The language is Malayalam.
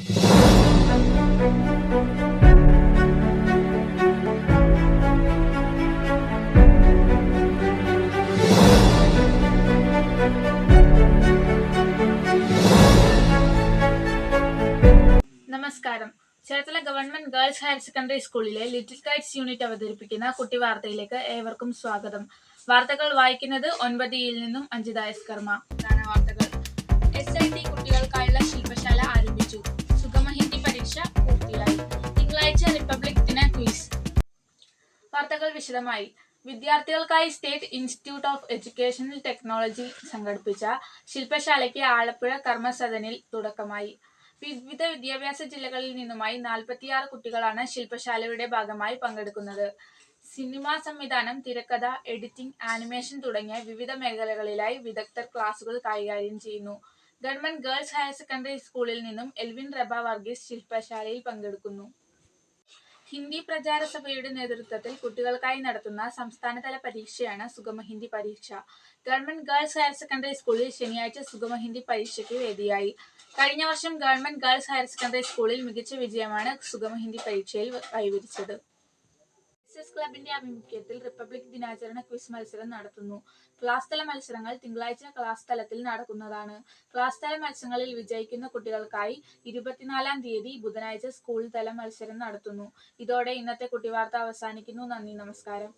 നമസ്കാരം. Cherthala government girls higher secondary സ്കൂളിലെ ലിറ്റിൽ കൈറ്റ്സ് യൂണിറ്റ് അവതരിപ്പിക്കുന്ന കുട്ടി വാർത്തയിലേക്ക് ഏവർക്കും സ്വാഗതം. വാർത്തകൾ വായിക്കുന്നത് ഒൻപതിയിൽ നിന്നും അഞ്ജിത എസ് കർമ്മ. പ്രധാന വാർത്തകൾ. എസ് ഐ ടി കുട്ടികൾക്കായുള്ള വാർത്തകൾ വിശദമായി. വിദ്യാർത്ഥികൾക്കായി state institute of educational technology സംഘടിപ്പിച്ച ശില്പശാലയ്ക്ക് ആലപ്പുഴ കർമ്മസദനിൽ തുടക്കമായി. വിവിധ വിദ്യാഭ്യാസ ജില്ലകളിൽ നിന്നുമായി നാൽപ്പത്തിയാറ് കുട്ടികളാണ് ശില്പശാലയുടെ ഭാഗമായി പങ്കെടുക്കുന്നത്. സിനിമാ സംവിധാനം തിരക്കഥ എഡിറ്റിംഗ് ആനിമേഷൻ തുടങ്ങിയ വിവിധ മേഖലകളിലായി വിദഗ്ധർ ക്ലാസുകൾ കൈകാര്യം ചെയ്യുന്നു. ഗവൺമെന്റ് ഗേൾസ് ഹയർ സെക്കൻഡറി സ്കൂളിൽ നിന്നും എൽവിൻ റബ വർഗീസ് ശില്പശാലയിൽ പങ്കെടുക്കുന്നു. ഹിന്ദി പ്രചാര സഭയുടെ നേതൃത്വത്തിൽ കുട്ടികൾക്കായി നടത്തുന്ന സംസ്ഥാനതല പരീക്ഷയാണ് സുഗമ ഹിന്ദി പരീക്ഷ. ഗവൺമെന്റ് ഗേൾസ് ഹയർ സെക്കൻഡറി സ്കൂളിൽ ശനിയാഴ്ച സുഗമ ഹിന്ദി പരീക്ഷയ്ക്ക് വേദിയായി. കഴിഞ്ഞ വർഷം ഗവൺമെന്റ് ഗേൾസ് ഹയർ സെക്കൻഡറി സ്കൂളിൽ മികച്ച വിജയമാണ് സുഗമ ഹിന്ദി പരീക്ഷയിൽ കൈവരിച്ചത്. എസ് ക്ലബിന്റെ ആഭിമുഖ്യത്തിൽ റിപ്പബ്ലിക് ദിനാചരണ ക്വിസ് മത്സരം നടത്തുന്നു. ക്ലാസ് തല മത്സരങ്ങൾ തിങ്കളാഴ്ച ക്ലാസ് തലത്തിൽ നടക്കുന്നതാണ്. ക്ലാസ് തല മത്സരങ്ങളിൽ വിജയിക്കുന്ന കുട്ടികൾക്കായി ഇരുപത്തിനാലാം തീയതി ബുധനാഴ്ച സ്കൂൾ തല മത്സരം നടത്തുന്നു. ഇതോടെ ഇന്നത്തെ കുട്ടിവാർത്ത അവസാനിക്കുന്നു. നന്ദി നമസ്കാരം.